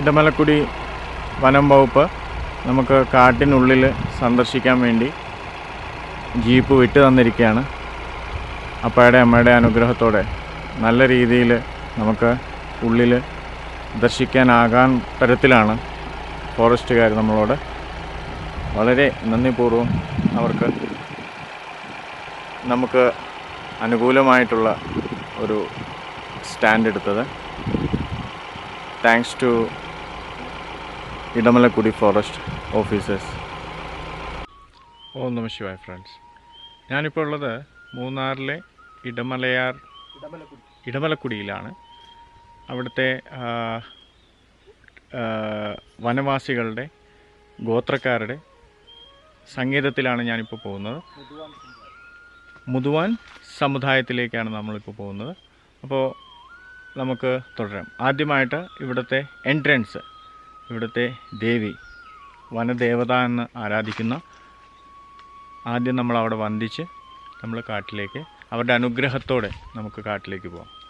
ഇടമലക്കുടി വനം വകുപ്പ് നമുക്ക് കാട്ടിനുള്ളിൽ സന്ദർശിക്കാൻ വേണ്ടി ജീപ്പ് വിട്ടു തന്നിരിക്കുകയാണ്. അപ്പയുടെ അമ്മയുടെ അനുഗ്രഹത്തോടെ നല്ല രീതിയിൽ നമുക്ക് ഉള്ളിൽ ദർശിക്കാനാകാൻ തരത്തിലാണ് ഫോറസ്റ്റുകാർ നമ്മളോട്. വളരെ നന്ദിപൂർവം അവർക്ക് നമുക്ക് അനുകൂലമായിട്ടുള്ള ഒരു സ്റ്റാൻഡ് എടുത്തത്. Thanks to Edamalakkudi forest officers. ഓ നമ ശിവായ ഫ്രണ്ട്സ്. ഞാനിപ്പോൾ ഉള്ളത് മൂന്നാറിലെ ഇടമലയാർ ഇടമലക്കുടിയിലാണ്. അവിടുത്തെ വനവാസികളുടെ ഗോത്രക്കാരുടെ സംഗീതത്തിലാണ് ഞാനിപ്പോൾ പോകുന്നത്. മുതുവാൻ സമുദായത്തിലേക്കാണ് നമ്മളിപ്പോൾ പോകുന്നത്. അപ്പോൾ നമുക്ക് തുടരാം. ആദ്യമായിട്ട് ഇവിടുത്തെ എൻട്രൻസ് ഇവിടുത്തെ ദേവി വനദേവത എന്ന് ആരാധിക്കുന്ന ആദ്യം നമ്മൾ അവിടെ വന്ദിച്ച് നമ്മൾ കാട്ടിലേക്ക് അവരുടെ അനുഗ്രഹത്തോടെ നമുക്ക് കാട്ടിലേക്ക് പോകാം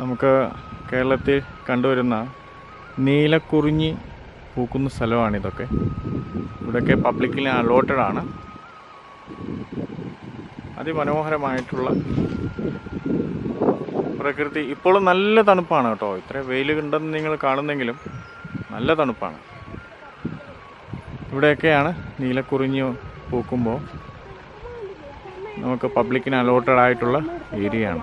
നമുക്ക് കേരളത്തിൽ കണ്ടുവരുന്ന നീലക്കുറിഞ്ഞി പൂക്കുന്ന സ്ഥലമാണിതൊക്കെ ഇവിടെയൊക്കെ പബ്ലിക്കിന് അലോട്ടഡ് ആണ്. അതിമനോഹരമായിട്ടുള്ള പ്രകൃതി. ഇപ്പോഴും നല്ല തണുപ്പാണ് കേട്ടോ. ഇത്ര വെയിൽ ഉണ്ടെന്ന് നിങ്ങൾ കാണുന്നെങ്കിലും നല്ല തണുപ്പാണ്. ഇവിടെയൊക്കെയാണ് നീലക്കുറിഞ്ഞി പൂക്കുമ്പോൾ നമുക്ക് പബ്ലിക്കിന് അലോട്ടഡ് ആയിട്ടുള്ള ഏരിയ ആണ്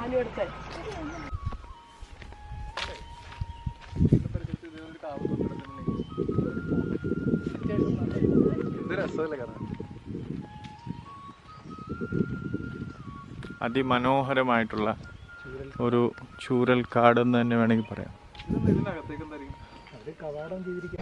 അതിമനോഹരമായിട്ടുള്ള ഒരു ചൂരൽ കാട് എന്ന് തന്നെ വേണമെങ്കിൽ പറയാം. കവാടം ചെയ്തിരിക്കും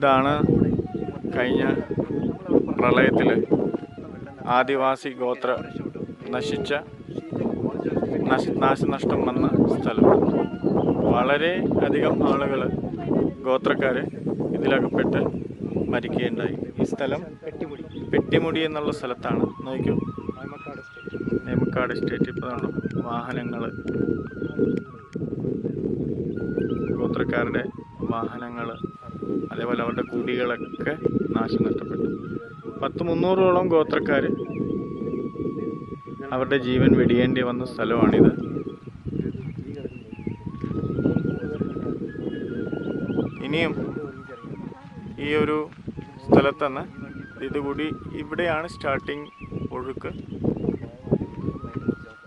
ഇതാണ് കഴിഞ്ഞ പ്രളയത്തിൽ ആദിവാസി ഗോത്ര നശിച്ച നശ നാശനഷ്ടം വന്ന സ്ഥലം. വളരെ അധികം ആളുകൾ ഗോത്രക്കാർ ഇതിലകപ്പെട്ട് മരിക്കുകയുണ്ടായി. ഈ സ്ഥലം പെട്ടിമുടി. എന്നുള്ള സ്ഥലത്താണ്. നോക്കൂ നേമക്കാട് എസ്റ്റേറ്റ് ഇപ്പോൾ വാഹനങ്ങൾ ഗോത്രക്കാരുടെ വാഹനങ്ങൾ അതേപോലെ അവരുടെ കുടികളൊക്കെ നാശം നഷ്ടപ്പെട്ടു. പത്ത് മുന്നൂറോളം ഗോത്രക്കാർ അവരുടെ ജീവൻ വെടിയേണ്ടി വന്ന സ്ഥലമാണിത്. ഇനിയും ഈ ഒരു സ്ഥലത്തുനിന്ന് ഇതുകൂടി ഇവിടെയാണ് സ്റ്റാർട്ടിങ് ഒഴുക്ക്.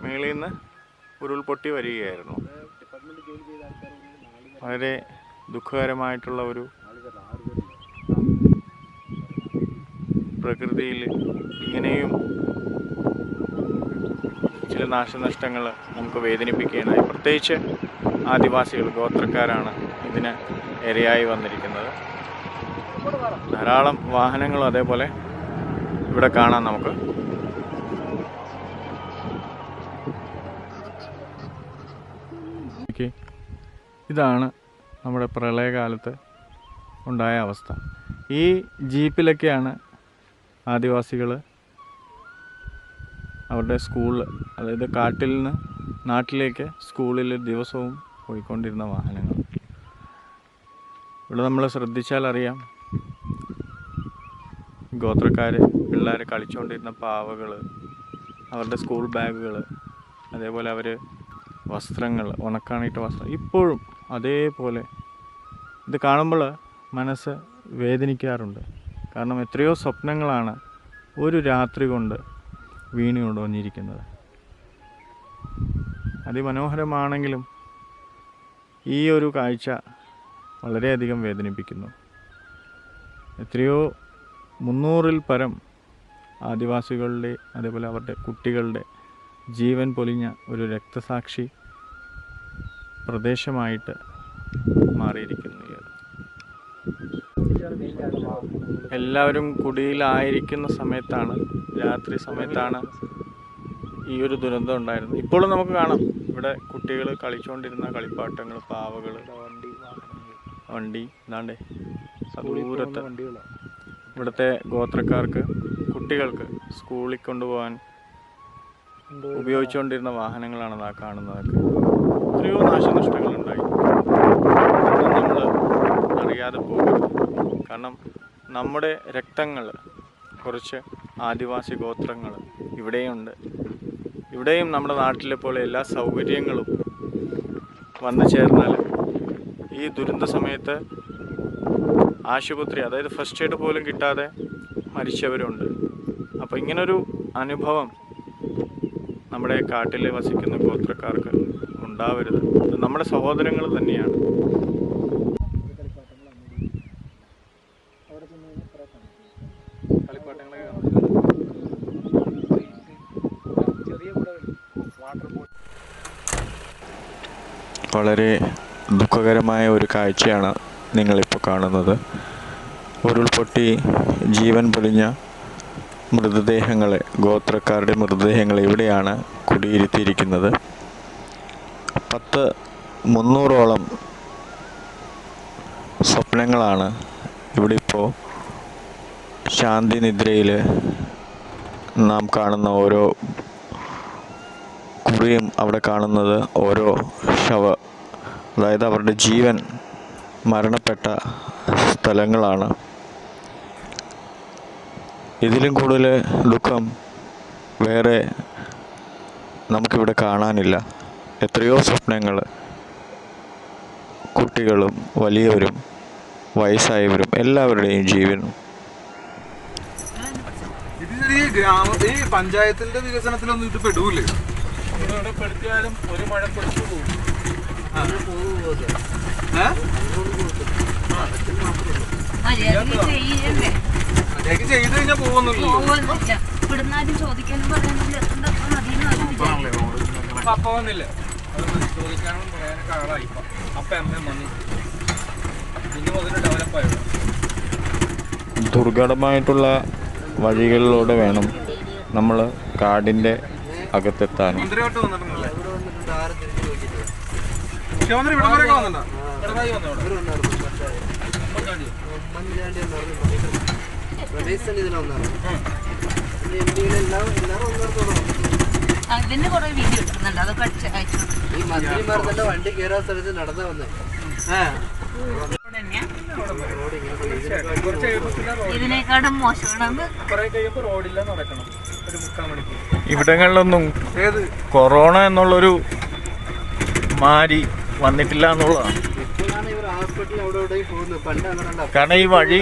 മേളിൽ നിന്ന് ഉരുൾപൊട്ടി വരികയായിരുന്നു. വളരെ ദുഃഖകരമായിട്ടുള്ള ഒരു പ്രകൃതിയിൽ ഇങ്ങനെയും ചില നാശനഷ്ടങ്ങൾ നമുക്ക് വേദനിപ്പിക്കുകയാണ് പ്രത്യേകിച്ച് ആദിവാസികൾ ഗോത്രക്കാരാണ് ഇതിന് ഇരയായി വന്നിരിക്കുന്നത്. ധാരാളം വാഹനങ്ങളും അതേപോലെ ഇവിടെ കാണാം നമുക്ക്. ഇതാണ് നമ്മുടെ പ്രളയകാലത്ത് ഉണ്ടായ അവസ്ഥ. ഈ ജീപ്പിലൊക്കെയാണ് ആദിവാസികൾ അവരുടെ സ്കൂൾ അതായത് കാട്ടിൽ നിന്ന് നാട്ടിലേക്ക് സ്കൂളിൽ ദിവസവും പോയിക്കൊണ്ടിരുന്ന വാഹനങ്ങൾ. ഇവിടെ നമ്മൾ ശ്രദ്ധിച്ചാൽ അറിയാം ഗോത്രക്കാർ പിള്ളേർ കളിച്ചുകൊണ്ടിരുന്ന പാവകൾ അവരുടെ സ്കൂൾ ബാഗുകൾ അതേപോലെ അവർ വസ്ത്രങ്ങൾ ഉണക്കാണിട്ട് വസ്ത്രം ഇപ്പോഴും അതേപോലെ ഇത് കാണുമ്പോൾ മനസ്സ് വേദനിക്കാറുണ്ട്. കാരണം എത്രയോ സ്വപ്നങ്ങളാണ് ഒരു രാത്രി കൊണ്ട് വീണുകൊണ്ടുവന്നിരിക്കുന്നത് അതിമനോഹരമാണെങ്കിലും ഈ ഒരു കാഴ്ച വളരെയധികം വേദനിപ്പിക്കുന്നു എത്രയോ മുന്നൂറിൽ പരം ആദിവാസികളുടെ അതേപോലെ അവരുടെ കുട്ടികളുടെ ജീവൻ പൊലിഞ്ഞ ഒരു രക്തസാക്ഷി പ്രദേശമായിട്ട് മാറിയിരിക്കുന്നു. എല്ലാവരും കുടിയിലായിരിക്കുന്ന സമയത്താണ് രാത്രി സമയത്താണ് ഈ ഒരു ദുരന്തം ഉണ്ടായിരുന്നത്. ഇപ്പോഴും നമുക്ക് കാണാം. ഇവിടെ കുട്ടികൾ കളിച്ചുകൊണ്ടിരുന്ന കളിപ്പാട്ടങ്ങൾ പാവകൾ വണ്ടി വണ്ടി ഇതാണ്ടേ സദൂരത്തെ ഇവിടുത്തെ ഗോത്രക്കാർക്ക് കുട്ടികൾക്ക് സ്കൂളിൽ കൊണ്ടുപോകാൻ ഉപയോഗിച്ചുകൊണ്ടിരുന്ന വാഹനങ്ങളാണ് ആ കാണുന്നതൊക്കെ എത്രയോ നാശനഷ്ടങ്ങളുണ്ടായി. നമ്മൾ അറിയാതെ പോകരുത് കാരണം നമ്മുടെ രക്തങ്ങൾ കുറച്ച് ആദിവാസി ഗോത്രങ്ങൾ ഇവിടെയുണ്ട്. ഇവിടെയും നമ്മുടെ നാട്ടിലെ പോലെ എല്ലാ സൗകര്യങ്ങളും വന്നു ചേർന്നാൽ ഈ ദുരന്ത സമയത്ത് ആശുപത്രി അതായത് ഫസ്റ്റ് എയ്ഡ് പോലും കിട്ടാതെ മരിച്ചവരുണ്ട്. അപ്പോൾ ഇങ്ങനൊരു അനുഭവം നമ്മുടെ കാട്ടിൽ വസിക്കുന്ന ഗോത്രക്കാർക്ക് ഉണ്ടാവരുത്. നമ്മുടെ സഹോദരങ്ങൾ തന്നെയാണ്. വളരെ ദുഃഖകരമായ ഒരു കാഴ്ചയാണ് നിങ്ങളിപ്പോൾ കാണുന്നത്. ഉരുൾപൊട്ടി ജീവൻ പൊലിഞ്ഞ മൃതദേഹങ്ങളെ ഗോത്രക്കാരുടെ മൃതദേഹങ്ങളെ ഇവിടെയാണ് കുടിയിരുത്തിയിരിക്കുന്നത്. പത്ത് മുന്നൂറോളം സ്വപ്നങ്ങളാണ് ഇവിടെ ഇപ്പോൾ ശാന്തി നിദ്രയിൽ നാം കാണുന്ന ഓരോ കുറിയും അവിടെ കാണുന്നത് ഓരോ ശവ അതായത് അവരുടെ ജീവൻ മരണപ്പെട്ട സ്ഥലങ്ങളാണ്. ഇതിലും കൂടുതൽ ദുഃഖം വേറെ നമുക്കിവിടെ കാണാനില്ല. എത്രയോ സ്വപ്നങ്ങൾ കുട്ടികളും വലിയവരും വയസ്സായവരും എല്ലാവരുടെയും ജീവനും. ഈ ഗ്രാമ ഈ പഞ്ചായത്തിന്റെ വികസനത്തിലൊന്നും ഇത് പെടൂലേ? പെടുത്തിയാലും ഒരു മഴ പെടുത്തു പോകും. ചെയ്ത് കഴിഞ്ഞാൽ ഇവിടുന്ന് ആരും ചോദിക്കാനും പറയാനില്ല അപ്പ വന്നില്ലേ. ചോദിക്കാനും പറയാനൊക്കെ ആളായി ഇപ്പൊ. അപ്പ അമ്മ വന്നു. മുതൽ ദുർഘടമായിട്ടുള്ള വഴികളിലൂടെ വേണം നമ്മൾ കാടിന്റെ മന്ത്രിയോട്ട് വന്നിട്ടുണ്ടല്ലേ മുഖ്യമന്ത്രി ഇവിടെ വരെയൊക്കെ വന്നിട്ടുണ്ടോ പിണറായി വന്നോ ഇവിടെ? അതിന്റെ കുറെ വീഡിയോ അതൊക്കെ അയച്ചു ഈ മന്ത്രിമാർ തന്നെ വണ്ടി കയറാൻ സ്ഥലത്ത് നടന്നു വന്നേ. ഇതിനേക്കാളും മണിക്കൂർ. ഇവിടങ്ങളിലൊന്നും ഏത്? കൊറോണ എന്നുള്ളൊരു മാരി വന്നിട്ടില്ല എന്നുള്ളതാണ് കാരണം ഈ വഴി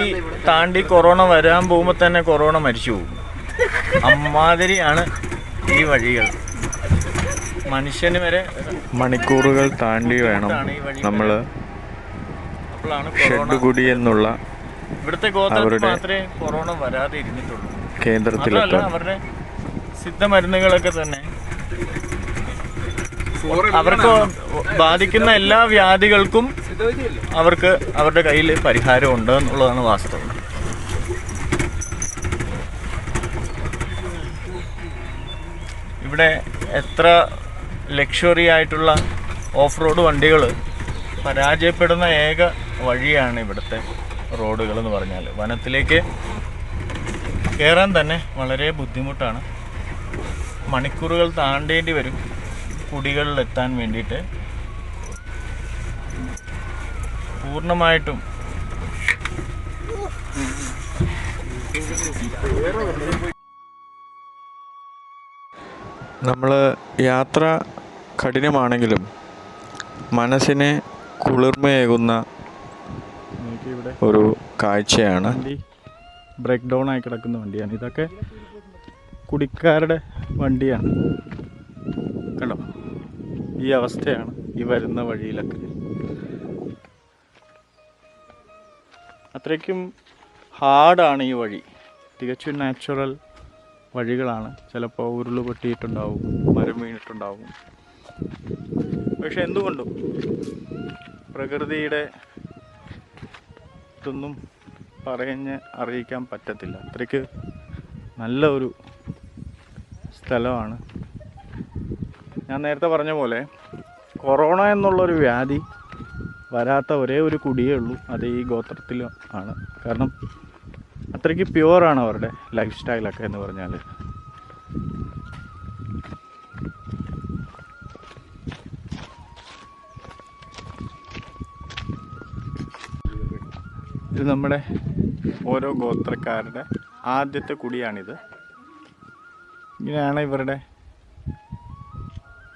താണ്ടി കൊറോണ വരാൻ പോകുമ്പോൾ തന്നെ കൊറോണ മരിച്ചു പോകും. അമ്മാതിരിയാണ് ഈ വഴികൾ. മനുഷ്യന് വരെ മണിക്കൂറുകൾ താണ്ടി വേണം നമ്മൾ കൊറോണ എന്നുള്ള ഇവിടുത്തെ ഗോത്രത്തിൽ മാത്രമേ കൊറോണ വരാതെ ഇരുന്നിട്ടുള്ളൂ. കേന്ദ്രത്തിലല്ല കേന്ദ്രത്തിലെത്താൻ അവരുടെ സിദ്ധമരുന്നുകളൊക്കെ തന്നെ ചോറ് അവർക്ക് ബാധിക്കുന്ന എല്ലാ വ്യാധികൾക്കും അവർക്ക് അവരുടെ കയ്യിൽ പരിഹാരം ഉണ്ട് എന്നുള്ളതാണ് വാസ്തവം. ഇവിടെ എത്ര ലക്ഷറി ആയിട്ടുള്ള ഓഫ് റോഡ് വണ്ടികൾ പരാജയപ്പെടുന്ന ഏക വഴിയാണ് ഇവിടുത്തെ റോഡുകൾ എന്ന് പറഞ്ഞാൽ വനത്തിലേക്ക് കയറാൻ തന്നെ വളരെ ബുദ്ധിമുട്ടാണ്. മണിക്കൂറുകൾ താണ്ടേണ്ടി വരും. കുടികളിലെത്താൻ വേണ്ടിയിട്ട് പൂർണമായിട്ടും നമ്മൾ യാത്ര കഠിനമാണെങ്കിലും മനസ്സിനെ കുളിർമയേകുന്ന ഒരു കാഴ്ചയാണ്. ബ്രേക്ക് ഡൗൺ ആയി കിടക്കുന്ന വണ്ടിയാണ്. ഇതൊക്കെ കുടിക്കാരുടെ വണ്ടിയാണ്. കണ്ടോ? ഈ അവസ്ഥയാണ് ഈ വരുന്ന വഴിയിലൊക്കെ. അത്രയ്ക്കും ഹാർഡാണ് ഈ വഴി. തികച്ചും നാച്ചുറൽ വഴികളാണ്. ചിലപ്പോൾ ഉരുൾ പൊട്ടിയിട്ടുണ്ടാവും മരം വീണിട്ടുണ്ടാവും. പക്ഷെ എന്തുകൊണ്ടും പ്രകൃതിയുടെ ഇതൊന്നും പറഞ്ഞ് അറിയിക്കാൻ പറ്റത്തില്ല. അത്രയ്ക്ക് നല്ല ഒരു സ്ഥലമാണ് ഞാൻ നേരത്തെ പറഞ്ഞ പോലെ കൊറോണ എന്നുള്ളൊരു വ്യാധി വരാത്ത ഒരേ ഒരു കുടിയേ ഉള്ളൂ. അത് ഈ ഗോത്രത്തിൽ ആണ്. കാരണം അത്രയ്ക്ക് പ്യുവറാണ് അവരുടെ ലൈഫ് സ്റ്റൈലൊക്കെ എന്ന് പറഞ്ഞാൽ ഇത് നമ്മുടെ ഓരോ ഗോത്രക്കാരുടെ ആദ്യത്തെ കുടിയാണിത്. ഇങ്ങനെയാണ് ഇവരുടെ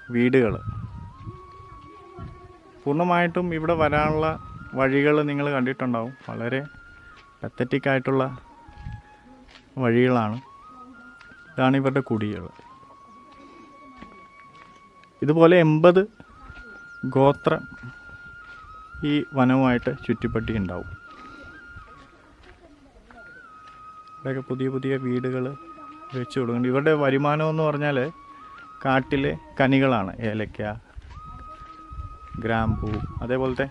വീടുകൾ. പൂർണമായിട്ടും ഇവിടെ വരാനുള്ള വഴികൾ നിങ്ങൾ കണ്ടിട്ടുണ്ടാവും. വളരെ പത്തറ്റിക് ആയിട്ടുള്ള വഴികളാണ്. ഇതാണ് ഇവരുടെ കുടികൾ. ഇതുപോലെ എൺപത് ഗോത്രം ഈ വനവുമായിട്ട് ചുറ്റിപ്പറ്റി ഉണ്ടാവും. ഇവിടെയൊക്കെ പുതിയ പുതിയ വീടുകൾ വെച്ച് കൊടുക്കുന്നുണ്ട് ഇവരുടെ വരുമാനം എന്ന് പറഞ്ഞാൽ കാട്ടിലെ കനികളാണ്. ഏലക്ക ഗ്രാമ്പൂ അതേപോലത്തെ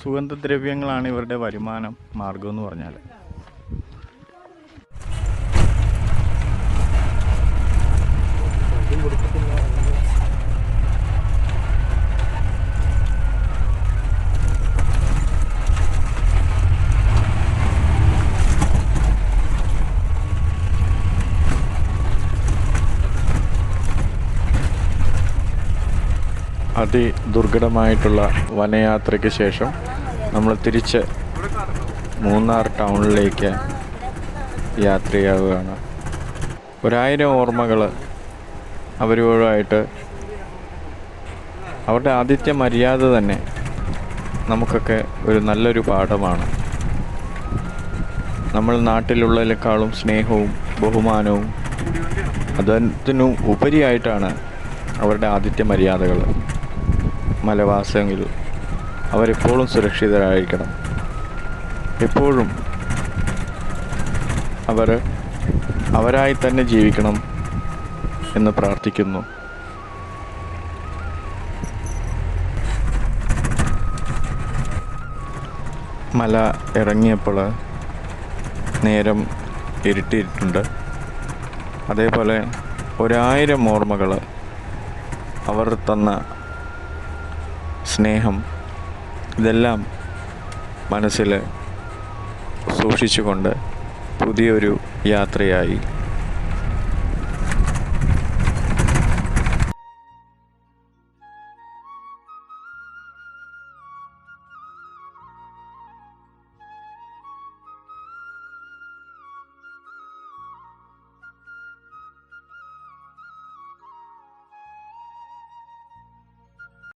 സുഗന്ധദ്രവ്യങ്ങളാണ് ഇവരുടെ വരുമാനം മാർഗം എന്ന് പറഞ്ഞാൽ അതിദുർഘടമായിട്ടുള്ള വനയാത്രയ്ക്ക് ശേഷം നമ്മൾ തിരിച്ച് മൂന്നാർ ടൗണിലേക്ക് യാത്രയാവുകയാണ്. ഒരായിരം ഓർമ്മകൾ അവരുമായിട്ട് അവരുടെ ആദിത്യ മര്യാദ തന്നെ നമുക്കൊക്കെ ഒരു നല്ലൊരു പാഠമാണ്. നമ്മൾ നാട്ടിലുള്ളതിനേക്കാളും സ്നേഹവും ബഹുമാനവും അതിനു ഉപരിയായിട്ടാണ് അവരുടെ ആദിത്യ മര്യാദകൾ മലവാസങ്ങളിൽ അവരെപ്പോഴും സുരക്ഷിതരായിരിക്കണം. എപ്പോഴും അവർ അവരായി തന്നെ ജീവിക്കണം എന്ന് പ്രാർത്ഥിക്കുന്നു. മല ഇറങ്ങിയപ്പോൾ നേരം ഇരുട്ടിയിട്ടുണ്ട്. അതേപോലെ ഒരായിരം ഓർമ്മകൾ അവർ തന്ന സ്നേഹം ഇതെല്ലാം മനസ്സിൽ സൂക്ഷിച്ചുകൊണ്ട് പുതിയൊരു യാത്രയായി.